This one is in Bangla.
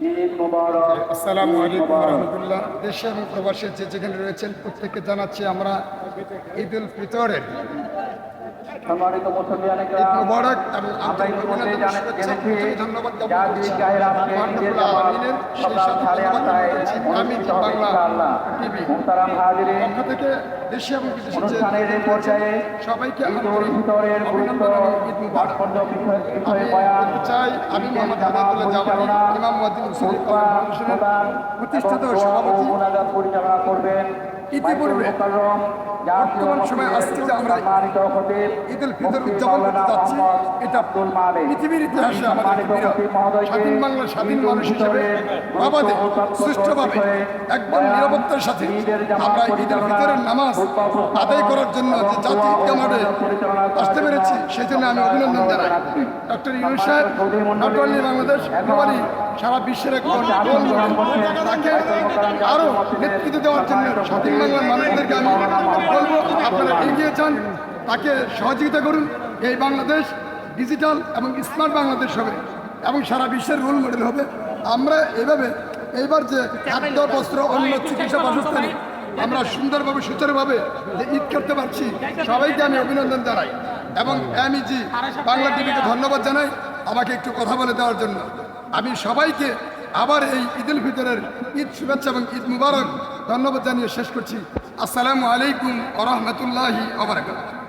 আসসালামু আলাইকুম রহমতুল্লাহ। দেশে এবং প্রবাসে যে যেখানে রয়েছেন প্রত্যেককে জানাচ্ছি আমরা ঈদ উল ফিতরের মুবারক এবং আন্তরিক অভিনন্দন, শুভেচ্ছা, ধন্যবাদ। আমি বাংলা টিভি। পক্ষ থেকে দেশে এবং বিদেশে যে অনুষ্ঠানের এই পর্যায়ে সবাইকে আন্তরিক অভিনন্দন এবং ঈদ মুবারক। আমি বিষয়ে বয়ান চাই আমি মোহাম্মদ হেদায়তুল্লাহ পরিচালনা, ইমাম মুয়াজ্জিন মুসলিম খুতবা, ফাউন্ডেশনের প্রতিষ্ঠাতা সভাপতি করবেন। ইতিপূর্বে বর্তমান সময়ে আজকে যে আমরা ঈদ উল ফিতর উদযাপন করতে যাচ্ছি এটা পৃথিবীর ইতিহাসে আমাদের স্বাধীন বাংলার স্বাধীন মানুষ হিসেবে ফিতরের তাৎপর্য সুষ্ঠুভাবে একদম নিরাপত্তার সাথে আমরা ঈদের পরিচালনা, ভিতরের নামাজ আদায় করার জন্য যে জাতি করার আসতে পেরেছি সেই জন্য আমি অভিনন্দন জানাই। ডক্টর ইউনুস সাহেব নট অনলি বাংলাদেশ এখন সারা বিশ্বের এক তাকে আরও নেতৃত্ব দেওয়ার জন্য স্বাধীন বাংলার মানুষদেরকে আমি বলব আপনারা এগিয়ে যান তাকে সহযোগিতা করুন। এই বাংলাদেশ ডিজিটাল এবং স্মার্ট বাংলাদেশ হবে এবং সারা বিশ্বের রোল মডেল হবে। আমরা এভাবে এইবার যে খাদ্য, বস্ত্র অন্য চিকিৎসা বাসস্থানে আমরা সুন্দরভাবে, সুচারুভাবে যে ঈদ করতে পারছি, সবাইকে আমি অভিনন্দন জানাই এবং এমইজি বাংলা টিভিকে ধন্যবাদ জানাই আমাকে একটু কথা বলে দেওয়ার জন্য। আমি সবাইকে আবার এই ঈদুল ফিতরের ঈদ শুভেচ্ছা এবং ঈদ মুবারক ধন্যবাদ জানিয়ে শেষ করছি। আসসালামু আলাইকুম আরহামতুল্লাহি রহমতুল্লাহি আবরাকাত